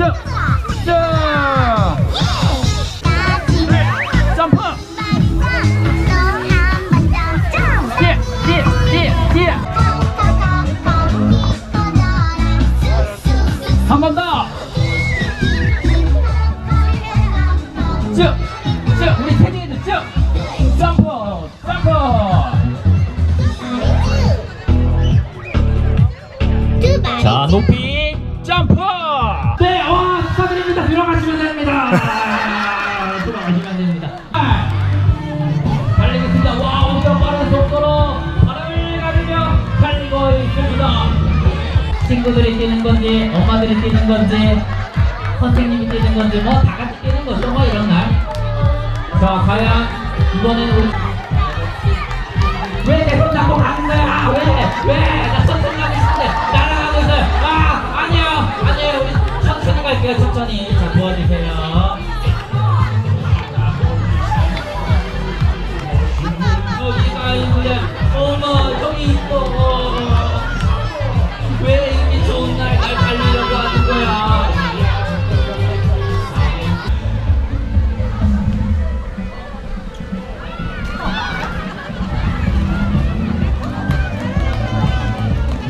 这这 친구들이 뛰는 건지, 엄마들이 뛰는 건지, 선생님이 뛰는 건지, 뭐 다 같이 뛰는 거죠, 뭐 이런 날. 자, 과연 이번에는 우리 왜내손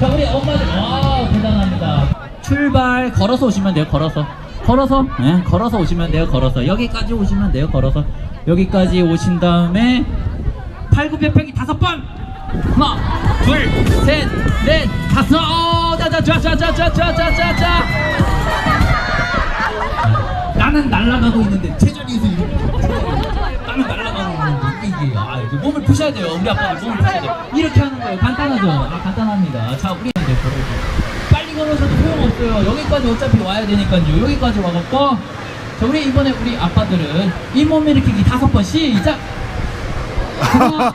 자 우리 엄마들 와 대단합니다. 출발 걸어서 오시면 돼요 걸어서. 걸어서? 예 걸어서 오시면 돼요 걸어서. 여기까지 오시면 돼요 걸어서. 여기까지 오신 다음에 팔굽혀펴기 다섯 번! 하나 둘셋넷 다섯! 어, 자자자자자자자자자 나는 날아가고 있는데 이렇게 나는 이게 아 푸셔야 돼요. 우리 아빠들 몸을 푸셔야 돼요. 이렇게 하는 거예요. 간단하죠? 아 간단합니다. 자 우리 이제 걸어서 빨리 걸어서도 소용없어요. 여기까지 어차피 와야 되니까요. 여기까지 와갖고. 자 우리 이번에 우리 아빠들은 잇몸 일으키기 다섯 번 시작! 하나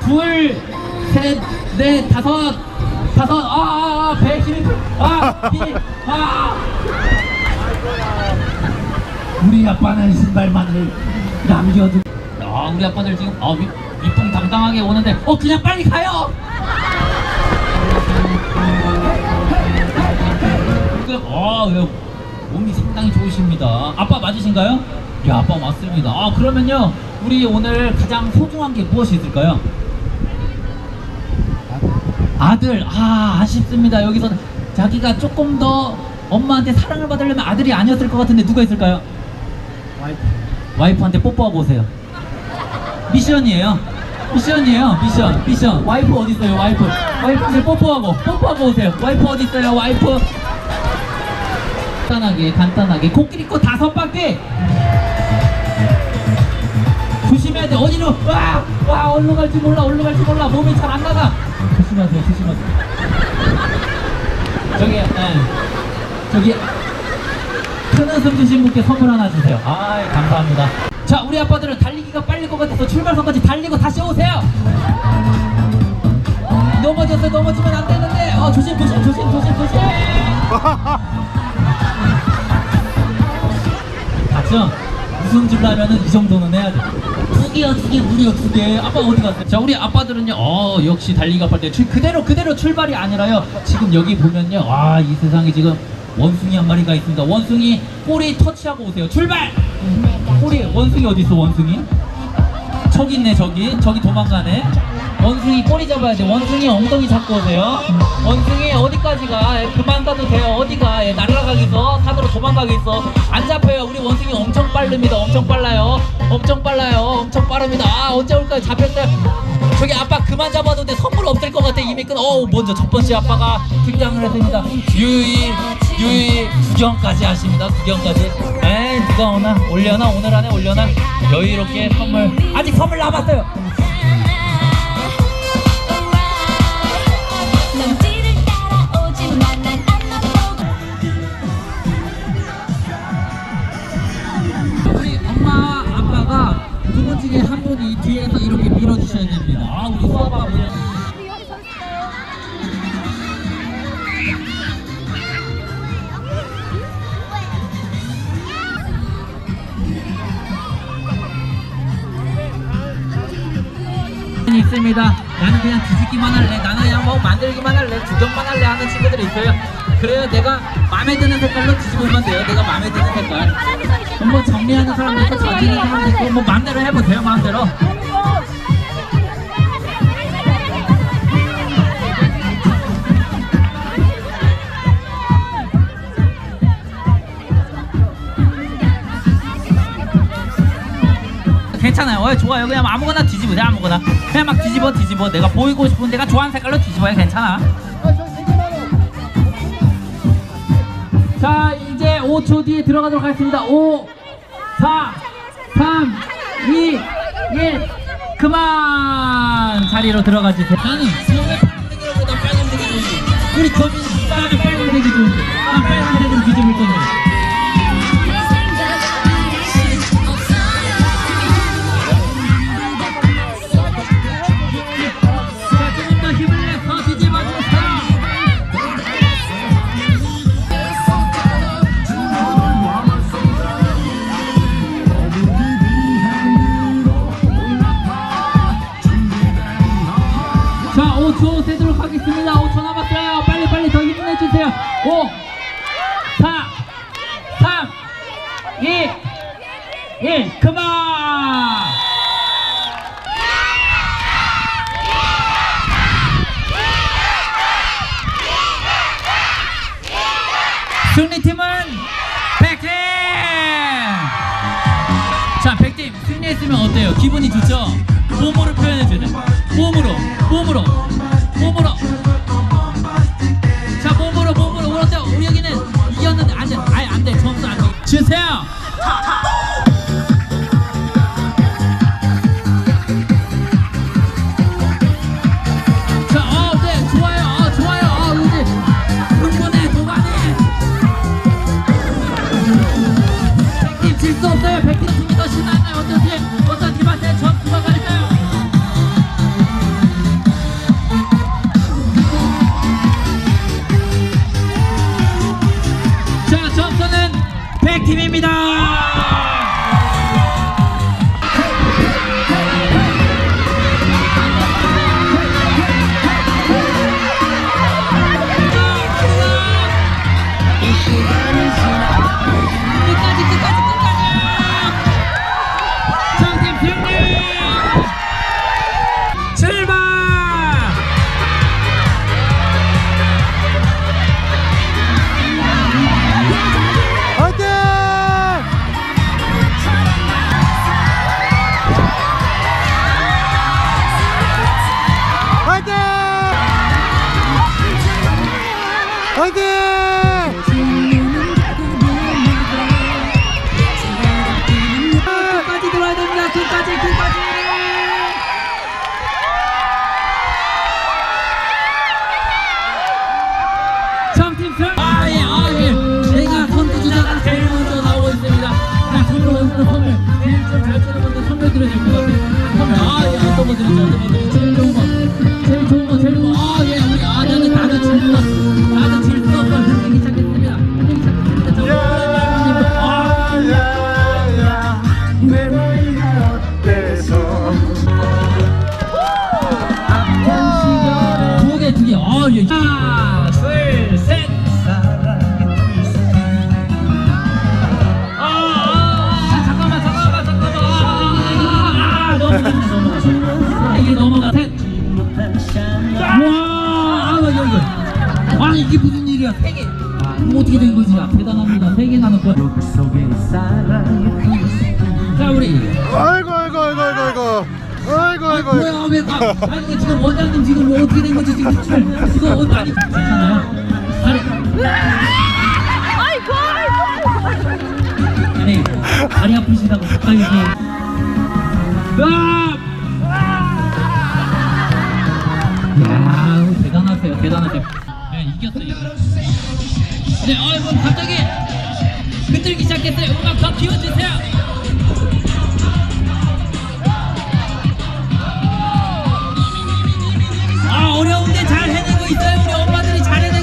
둘 셋 넷 다섯 다섯 아아배 힘이 아비아. 우리 아빠는 신발만을 남겨두. 아 우리 아빠들 지금 아 위, 위풍 당당하게 오는데 어 그냥 빨리 가요. 어 예, 몸이 상당히 좋으십니다. 아빠 맞으신가요? 예 아빠 맞습니다. 아 그러면요 우리 오늘 가장 소중한 게 무엇이 있을까요? 아들 아 아쉽습니다 여기서 자기가 조금 더 엄마한테 사랑을 받으려면 아들이 아니었을 것 같은데 누가 있을까요? 와이프 와이프한테 뽀뽀하고 오세요 미션이에요 미션이에요 미션 미션. 와이프 어디 있어요 와이프? 와이프한테 뽀뽀하고 뽀뽀하고 오세요. 와이프 어디 있어요 와이프? 간단하게 간단하게. 코끼리 코 다섯 바퀴! 조심해야 돼. 어디로? 와! 와 어디로 갈지 몰라 어디로 갈지 몰라. 몸이 잘 안 나가. 조심하세요 조심하세요. 저기 예. 저기 큰 웃음 주신 분께 선물 하나 주세요. 아 감사합니다 자 우리 아빠들은 달리기가 빨릴 것 같아서 출발선까지 달리고 다시 오세요 넘어졌어요 넘어지면 안 되는데 어 조심 조심 조심 조심 조심 봤죠? 웃음 주려면은 이 정도는 해야 돼. 두 개야, 두 개, 무려 두 개. 아빠 어디 갔어요? 자, 우리 아빠들은요, 어, 역시 달리기가 빨 때, 출- 그대로, 그대로 출발이 아니라요. 지금 여기 보면요, 와, 이 세상에 지금 원숭이 한 마리가 있습니다. 원숭이 꼬리 터치하고 오세요. 출발! 꼬리, 원숭이 어디 있어, 원숭이? 저기 있네, 저기. 저기 도망가네. 원숭이 꼬리 잡아야 돼. 원숭이 엉덩이 잡고 오세요. 원숭이 어디까지 가? 예, 그만 가도 돼요. 어디 가? 예, 날아가겠어. 산으로 도망가겠어. 안 잡혀요. 우리 원숭이 엄청 빠릅니다. 엄청 빨라요. 엄청 빨라요. 엄청 빠릅니다. 아, 언제 올까요? 잡혔어요. 저기 아빠 그만 잡아도 돼. 선물 없을 것 같아. 이미 끝. 어우, 먼저 첫 번째 아빠가 등장을 했습니다. 유이, 유이 구경까지 하십니다. 구경까지. 에이, 누가 오나? 올려나? 오늘 안에 올려나? 여유롭게 선물. 아직 선물 남았어요. 중에 한 분이 뒤에서 이렇게 밀어주셔야 됩니다. 아 우리. 있을 있습니다. 나는 그냥 뒤집기만 할래. 나는 그냥 뭐 만들기만 할래. 구경만 할래 하는 친구들이 있어요. 그래요. 내가 마음에 드는 색깔로 뒤집으면 돼요. 내가 마음에 드는 색깔. 뭐 정리하는 사람도 있고 자지는 사람도 있고 뭐 마음대로 해보세요. 마음대로. 괜찮아요. 어, 좋아요. 그냥 아무거나 뒤집으세요. 아무거나. 그냥 막 뒤집어 뒤집어. 내가 보이고 싶은 내가 좋아하는 색깔로 뒤집어요. 괜찮아. 자, 이제 5초 뒤에 들어가도록 하겠습니다. 5, 4, 3, 2, 1. 그만 자리로 들어가 주세요. 나는 처음에 파란색이라보다 빨간색이 좋은데. 우리 거민 나는 빨간색이 좋은데. 난 빨간색으로 뒤집을 건데. 5 4 3 2 1 그만! 승리팀은 백팀! 자, 백팀 승리했으면 어때요? 기분이 좋죠? 몸으로. 몸으로, 몸으로, 예. 하나, 둘, 셋. 아, 아, 아, 잠깐만, 잠깐만, 잠깐만. 아, 아, 너무, 너무. 이게 넘어가. 와, 아. 아, 무슨 일이야? 세 개. 뭐 어떻게 된 거지? 야, 대단합니다. 세개 나는 거야. 자, 우리. 아이고 아, 아이고 뭐야, 왜, 아, 아니, 이거 지금 원장님 지금 뭐 어떻게 된 거지? 지금 출, 이거 어, 많이 괜찮아요? 아니, 아니, 다리 아프시다고 가까이 좀. 으아! 야, 대단하세요, 대단하세요. 네, 이겼어요, 이겼어요. 네, 어이구, 갑자기 흔들기 시작했어요. 음악 더 키워주세요. 아 어려운데 잘 해내고 있어요. 우리 엄마들이 잘해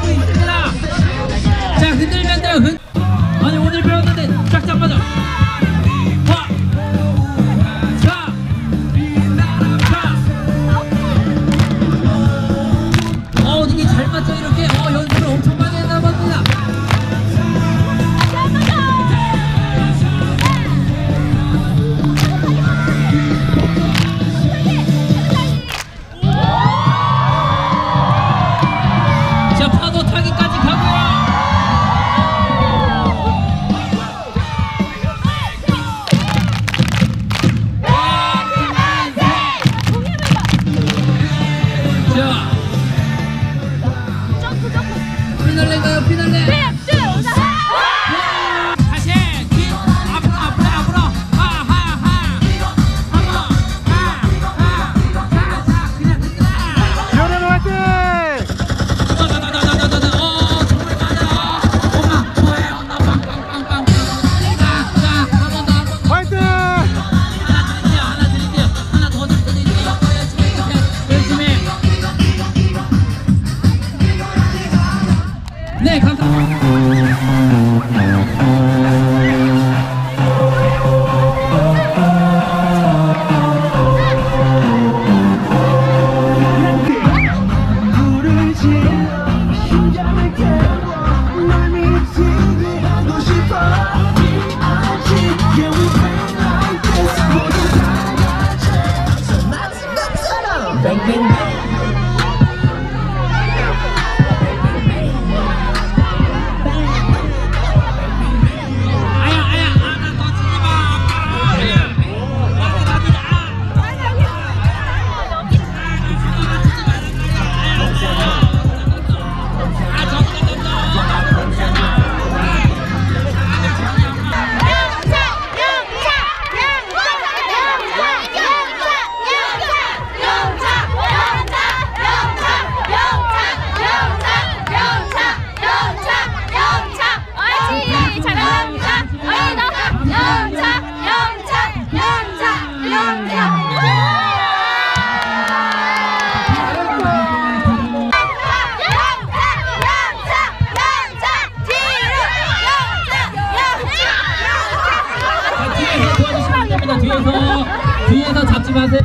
뒤에서 도와주시면 됩니다 뒤에서 뒤에서 잡지 마세요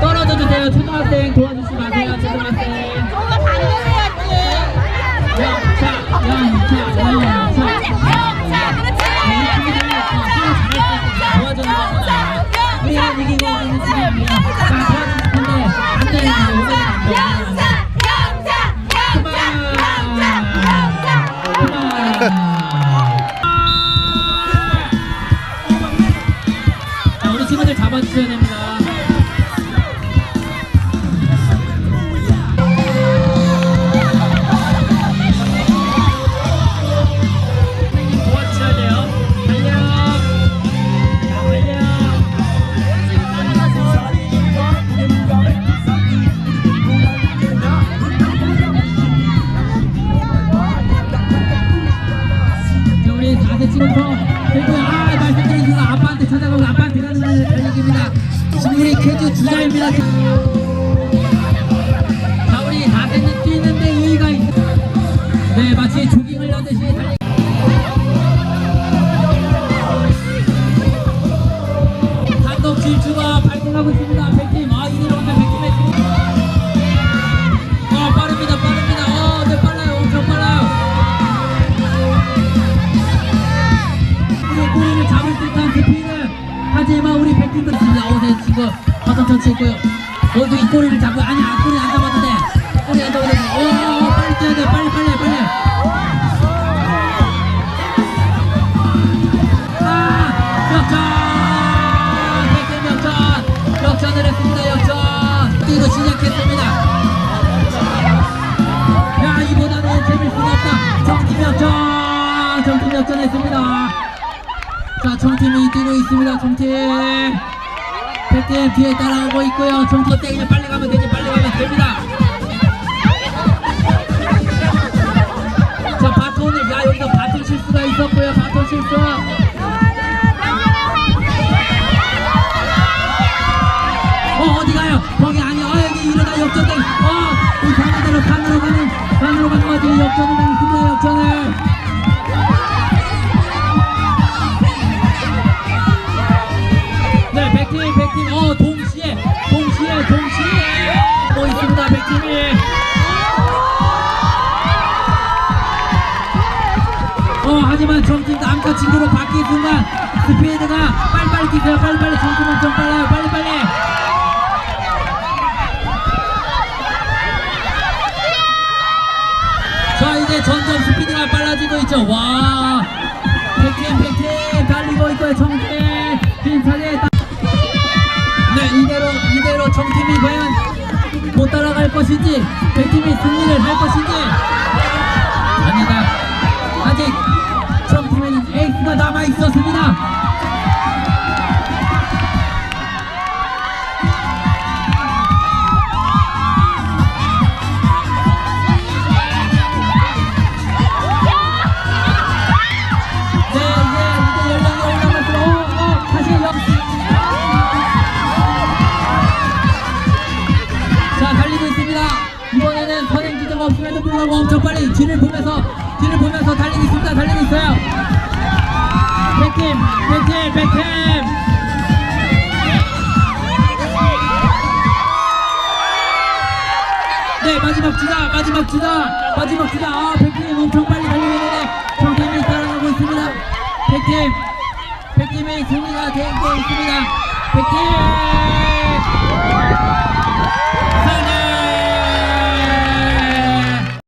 떨어져 주세요 초등학생 도와주지 마세요 초등학생 영차 영차 영차 우리 친구들 잡아주셔야 됩니다. 우리 개주 주자입니다. 자, 우리 4세는 뛰는데 이의가 있 네, 마치 조깅을 하듯이 달리 단독 질주가 발생하고 있습니다. 100팀, 아, 이대로 가면 100팀의 팀. 어, 빠릅니다, 빠릅니다. 어, 네, 빨라요. 엄청 빨라요. 우리 꼬리를 잡을 듯한 스피드 하지만 우리 백팀도 어제 지금 화성 전체 있고요. 너도 이 꼬리를 잡고 아니야 꼬리 안 잡아도 돼 꼬리 안 잡아도 돼오 어, 빨리 뛰어야 돼 빨리 빨리 빨리. 아 역전! 역전! 역전을 했습니다 역전! 뛰고 시작했습니다. 야 이보다는 재밀 수가 없다. 정팀 역전! 정팀 역전했습니다. 자, 정팀이 뛰고 있습니다. 정팀. 백팀 뒤에 따라오고 있고요. 때 그냥 빨리 가면 되지. 빨리 가면 됩니다. 자, 바톤을 야 여기서 바톤 실수가 있었고요. 바톤 실수. 어 어디 가요? 거기 아니야. 어 여기 이러다 역전돼. 어, 이 반대로 반으로 가는 반으로 가는 거지. 역전을 당했습니다. 역전을. 백팀, 어, 동시에, 동시에, 동시에, 뭐 있습니다, 백팀이. 어, 하지만 정팀 남자 친구로 바뀐 순간, 스피드가 빨리빨리 뛰세요, 빨리빨리, 정팀 엄청 빨라요, 빨리빨리. 자, 이제 점점 스피드가 빨라지고 있죠, 와. 백팀, 백팀, 달리고 있고요, 정팀. 정팀이 과연 못 따라갈 것인지 백팀이 승리를 할 것인지. 아니다. 아직 트럼프맨 에이스가 남아 있었습니다 없음에도 불구하고 엄청 빨리 뒤를 보면서 뒤를 보면서 달리고 있습니다. 달리고 있어요. 백팀 백팀 백팀. 네 마지막 주자 마지막 주자 마지막 주자. 아 백팀 엄청 빨리 달리고 있는데 정팀이 따라가고 있습니다. 백팀 백팀의 승리가 되고 있습니다. 백팀